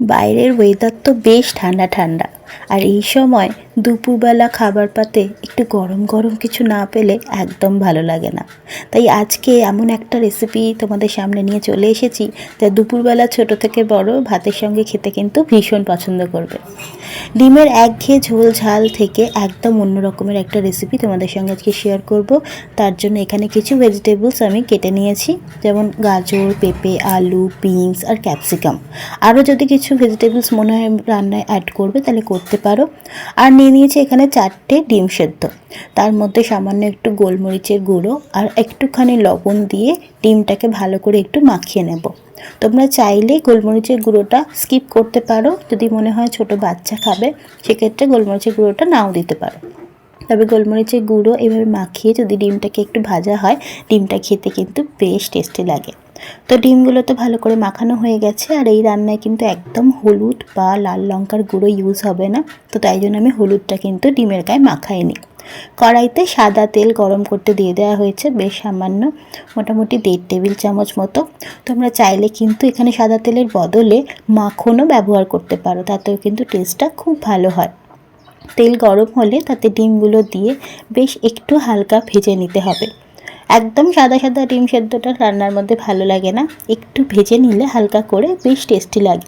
বাইরের ওয়েদার তো বেশ ঠান্ডা ঠান্ডা। আর এই সময় দুপুরবেলা খাবার পাতে একটু গরম গরম কিছু না পেলে একদম ভালো লাগে না। তাই আজকে এমন একটা রেসিপি তোমাদের সামনে নিয়ে চলে এসেছি যা দুপুরবেলা ছোট থেকে বড় ভাতের সঙ্গে খেতে কিন্তু ভীষণ পছন্দ করবে। ডিমের একঘেয়ে ঝোল ঝাল থেকে একদম অন্য রকমের একটা রেসিপি তোমাদের সঙ্গে আজকে শেয়ার করব। তার জন্য এখানে কিছু ভেজিটেবলস আমি কেটে নিয়েছি, যেমন গাজর, পেঁপে, আলু বিনস আর ক্যাপসিকাম আরও যদি কিছু ভেজিটেবলস মনে হয় রান্নায় অ্যাড করবে তাহলে করতে পারো। আর নিয়ে নিয়েছি এখানে চারটে ডিম সেদ্ধ। তার মধ্যে সামান্য একটু গোলমরিচের গুঁড়ো আর একটুখানি লবণ দিয়ে ডিমটাকে ভালো করে একটু মাখিয়ে নেব। তোমরা চাইলে গোলমরিচের গুঁড়োটা স্কিপ করতে পারো। যদি মনে হয় ছোট বাচ্চা খাবে, সেক্ষেত্রে গোলমরিচের গুঁড়োটা নাও দিতে পারো। তবে গোলমরিচের গুঁড়ো এভাবে মাখিয়ে যদি ডিমটাকে একটু ভাজা হয়, ডিমটা খেতে কিন্তু বেশ টেস্টি লাগে। তো ডিমগুলো তো ভালো করে মাখানো হয়ে গেছে আর এই রান্নায় কিন্তু একদম হলুদ বা লাল লঙ্কার গুঁড়ো ইউজ হবে না। তো তাই জন্য আমি হলুদটা কিন্তু ডিমের গায়ে মাখাইনি। কড়াইতে সাদা তেল গরম করতে দিয়ে দেওয়া হয়েছে বেশ সামান্য, মোটামুটি দেড় টেবিল চামচ মতো। তোমরা চাইলে কিন্তু এখানে সাদা তেলের বদলে মাখনও ব্যবহার করতে পারো, তাতেও কিন্তু টেস্টটা খুব ভালো হয়। তেল গরম হলে তাতে ডিমগুলো দিয়ে বেশ একটু হালকা ভেজে নিতে হবে। একদম সাদা সাদা ডিম সেদ্ধটা রান্নার মধ্যে ভালো লাগে না। একটু ভেজে নিলে হালকা করে বেশ টেস্টি লাগে।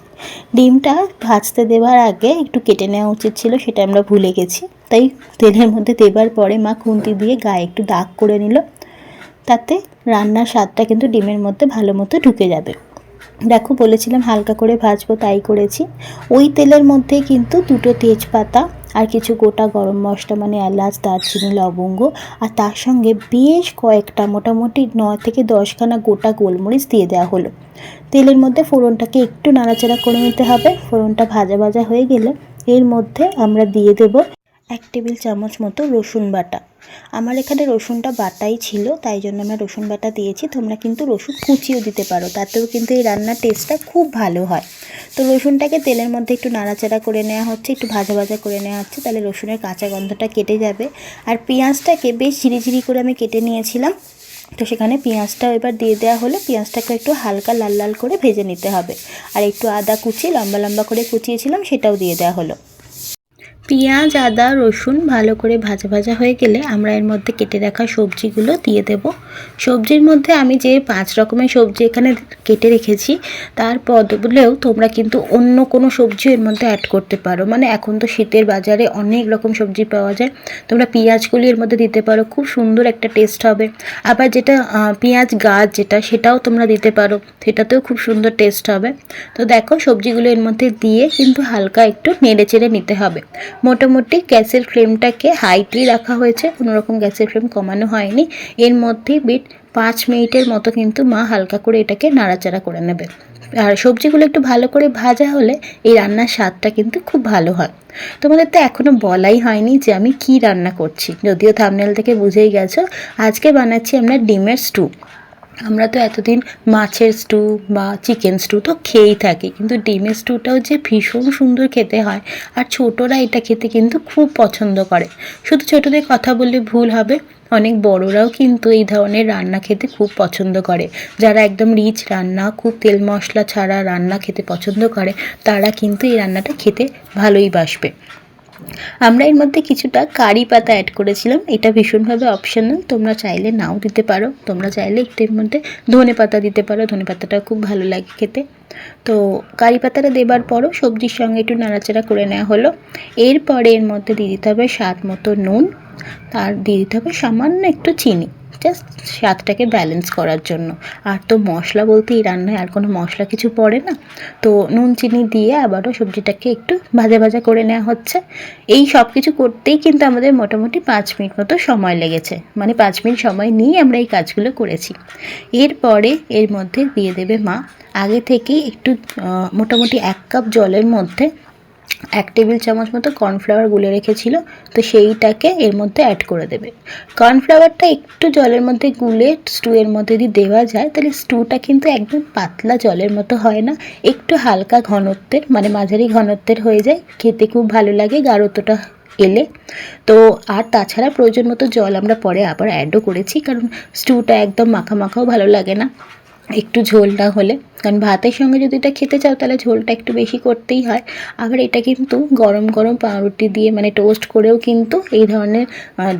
ডিমটা ভাজতে দেওয়ার আগে একটু কেটে নেওয়া উচিত ছিল, সেটা আমরা ভুলে গেছি। তাই তেলের মধ্যে দেবার পরে মা খুন্তি দিয়ে গায়ে একটু দাগ করে নিল। তাতে রান্নার স্বাদটা কিন্তু ডিমের মধ্যে ভালো মতো ঢুকে যাবে। দেখো, বলেছিলাম হালকা করে ভাজবো, তাই করেছি। ওই তেলের মধ্যে কিন্তু দুটো তেজপাতা আর কিছু গোটা গরম মশলা মানে এলাচ, দারচিনি, লবঙ্গ আর তার সঙ্গে বেশ কয়েকটা মোটামুটি নয় থেকে দশখানা গোটা গোলমরিচ দিয়ে দেওয়া হলো। তেলের মধ্যে ফোড়নটাকে একটু নাড়াচাড়া করে নিতে হবে। ফোড়নটা ভাজা ভাজা হয়ে গেলে এর মধ্যে আমরা দিয়ে দেব এক টেবিল চামচ মতো রসুন বাটা। আমার এখানে রসুনটা বাটাই ছিল, তাই জন্য আমরা রসুন বাটা দিয়েছি। তোমরা কিন্তু রসুন কুচিও দিতে পারো, তাতেও কিন্তু এই রান্নার টেস্টটা খুব ভালো হয়। তো রসুনটাকে তেলের মধ্যে একটু নাড়াচাড়া করে নেওয়া হচ্ছে, একটু ভাজা ভাজা করে নেওয়া হচ্ছে, তাহলে রসুনের কাঁচা গন্ধটা কেটে যাবে। আর পেঁয়াজটাকে বেশ ঝিরিঝিরি করে আমি কেটে নিয়েছিলাম। তো সেখানে পেঁয়াজটাও এবার দিয়ে দেওয়া হলো। পেঁয়াজটাকে একটু হালকা লাল লাল করে ভেজে নিতে হবে। আর একটু আদা কুচি, লম্বা লম্বা করে কুচিয়েছিলাম, সেটাও দিয়ে দেওয়া হলো। পেঁয়াজ, আদা, রসুন ভালো করে ভাজা ভাজা হয়ে গেলে আমরা এর মধ্যে কেটে রাখা সবজিগুলো দিয়ে দেব। সবজির মধ্যে আমি যে পাঁচ রকমের সবজি এখানে কেটে রেখেছি, তার বদলেও তোমরা কিন্তু অন্য কোনো সবজি এর মধ্যে অ্যাড করতে পারো। মানে এখন তো শীতের বাজারে অনেক রকম সবজি পাওয়া যায়, তোমরা পেঁয়াজগুলি এর মধ্যে দিতে পারো, খুব সুন্দর একটা টেস্ট হবে। আবার যেটা পেঁয়াজ গাছ যেটা, সেটাও তোমরা দিতে পারো, সেটাতেও খুব সুন্দর টেস্ট হবে। তো দেখো সবজিগুলো এর মধ্যে দিয়ে কিন্তু হালকা একটু নেড়ে চেড়ে নিতে হবে। মোটামুটি গ্যাসের ফ্লেমটাকে হাইটলি রাখা হয়েছে। কোনো রকম গ্যাসের ফ্লেম কমানো হয়নি। এর মধ্যেই বিট পাঁচ মিনিটের মতো কিন্তু মা হালকা করে এটাকে নাড়াচাড়া করে নেবে। আর সবজিগুলো একটু ভালো করে ভাজা হলে এই রান্নার স্বাদটা কিন্তু খুব ভালো হয়। তোমাদের তো এখনও বলাই হয়নি যে আমি কি রান্না করছি। যদিও থামনেল থেকে বুঝেই গেছো, আজকে বানাচ্ছি আমরা ডিমের স্টু আমরা তো এতদিন মাছের স্টু বা চিকেন স্টু তো খেয়েই থাকি, কিন্তু ডিমের স্টুটাও যে ভীষণ সুন্দর খেতে হয়, আর ছোটরা এটা খেতে কিন্তু খুব পছন্দ করে। শুধু ছোটদের কথা বললে ভুল হবে, অনেক বড়রাও কিন্তু এই ধরনের রান্না খেতে খুব পছন্দ করে। যারা একদম রিচ রান্না, খুব তেল মশলা ছাড়া রান্না খেতে পছন্দ করে, তারা কিন্তু এই রান্নাটা খেতে ভালোই বাসবে। আমরা এর মধ্যে কিছুটা কারি পাতা অ্যাড করেছিলাম। এটা ভীষণভাবে অপশনাল তোমরা চাইলে নাও দিতে পারো। তোমরা চাইলে একটু এর মধ্যে ধনে পাতা দিতে পারো। ধনে পাতাটা খুব ভালো লাগে খেতে। তো কারি পাতাটা দেবার পরও সবজির সঙ্গে একটু নাড়াচাড়া করে নেওয়া হলো। এরপরে এর মধ্যে দিয়ে দিতে হবে স্বাদ মতো নুন। আর দিয়ে দিতে হবে সামান্য একটু চিনি। জাস্ট স্বাদটাকে ব্যালেন্স করার জন্য। আর তো মশলা বলতে এই রান্নায় আর কোনো মশলা কিছু পড়ে না। তো নুন, চিনি দিয়ে আবারও সবজিটাকে একটু ভাজা ভাজা করে নেওয়া হচ্ছে। এই সব কিছু করতেই কিন্তু আমাদের মোটামুটি পাঁচ মিনিট মতো সময় লেগেছে। মানে পাঁচ মিনিট সময় নিয়ে আমরা এই কাজগুলো করেছি। এরপরে এর মধ্যে দিয়ে দেবে মা। আগে থেকেই একটু মোটামুটি এক কাপ জলের মধ্যে এক টেবিল চামচ মতো কর্নফ্লাওয়ার গুলে রেখেছিল, তো সেইটাকে এর মধ্যে অ্যাড করে দেবে। কর্নফ্লাওয়ারটা একটু জলের মধ্যে গুলে স্টুয়ের মধ্যে যদি দেওয়া যায়, তাহলে স্টুটা কিন্তু একদম পাতলা জলের মতো হয় না, একটু হালকা ঘনত্বের মানে মাঝারি ঘনত্বের হয়ে যায়, খেতে খুব ভালো লাগে গাঢ়তটা এলে। তো আর তাছাড়া প্রয়োজন মতো জল আমরা পরে আবার অ্যাডও করেছি, কারণ স্টুটা একদম মাখা মাখাও ভালো লাগে না। একটু ঝোলটা হলে। কারণ ভাতের সঙ্গে যদি এটা খেতে চাও, তাহলে ঝোলটা একটু বেশি করতেই হয়। আবার এটা কিন্তু গরম গরম পাউরুটি দিয়ে মানে টোস্ট করেও কিন্তু এই ধরনের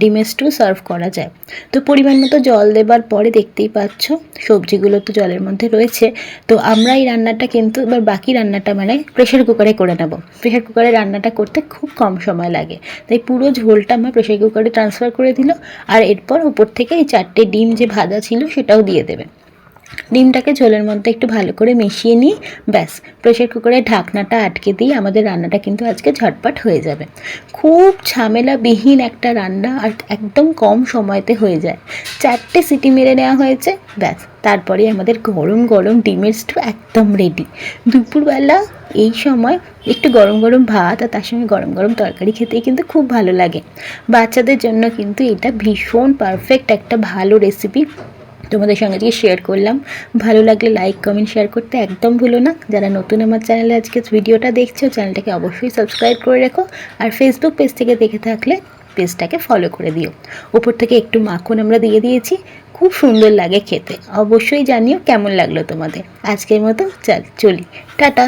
ডিমের স্টু সার্ভ করা যায়। তো পরিমাণ মতো জল দেবার পরে দেখতেই পাচ্ছ, সবজিগুলো তো জলের মধ্যে রয়েছে। তো আমরা এই রান্নাটা কিন্তু, এবার বাকি রান্নাটা মানে প্রেশার কুকারে করে নেব। প্রেশার কুকারে রান্নাটা করতে খুব কম সময় লাগে। তাই পুরো ঝোলটা আমার প্রেশার কুকারে ট্রান্সফার করে দিল, আর এরপর উপর থেকে এই চারটে ডিম যে ভাজা ছিল, সেটাও দিয়ে দেবে। ডিমটাকে ঝোলের মধ্যে একটু ভালো করে মিশিয়ে নিই, ব্যাস। প্রেশার কুকারের ঢাকনাটা আটকে দিয়ে আমাদের রান্নাটা কিন্তু আজকে ঝটপট হয়ে যাবে। খুব ঝামেলাবিহীন একটা রান্না আর একদম কম সময়তে হয়ে যায়। চারটে সিটি মেরে নেওয়া হয়েছে, ব্যাস। তারপরে আমাদের গরম গরম ডিমের স্টু একদম রেডি দুপুরবেলা এই সময় একটু গরম গরম ভাত আর তার সঙ্গে গরম গরম তরকারি খেতেই কিন্তু খুব ভালো লাগে। বাচ্চাদের জন্য কিন্তু এটা ভীষণ পারফেক্ট একটা ভালো রেসিপি তোমাদের সঙ্গে আজকে শেয়ার করলাম। ভালো লাগলে লাইক কমেন্ট শেয়ার করতে একদম ভুলো না। যারা নতুন আমার চ্যানেলে আজকে ভিডিওটা দেখছ চ্যানেলটাকে অবশ্যই সাবস্ক্রাইব করে রেখো। আর ফেসবুক পেজ থেকে দেখে থাকলে পেজটাকে ফলো করে দিও। উপর থেকে একটু মাখন আমরা দিয়ে দিয়েছি। খুব সুন্দর লাগে খেতে। অবশ্যই জানিও কেমন লাগল তোমাদের। আজকের মতো চল চলি। টাটা!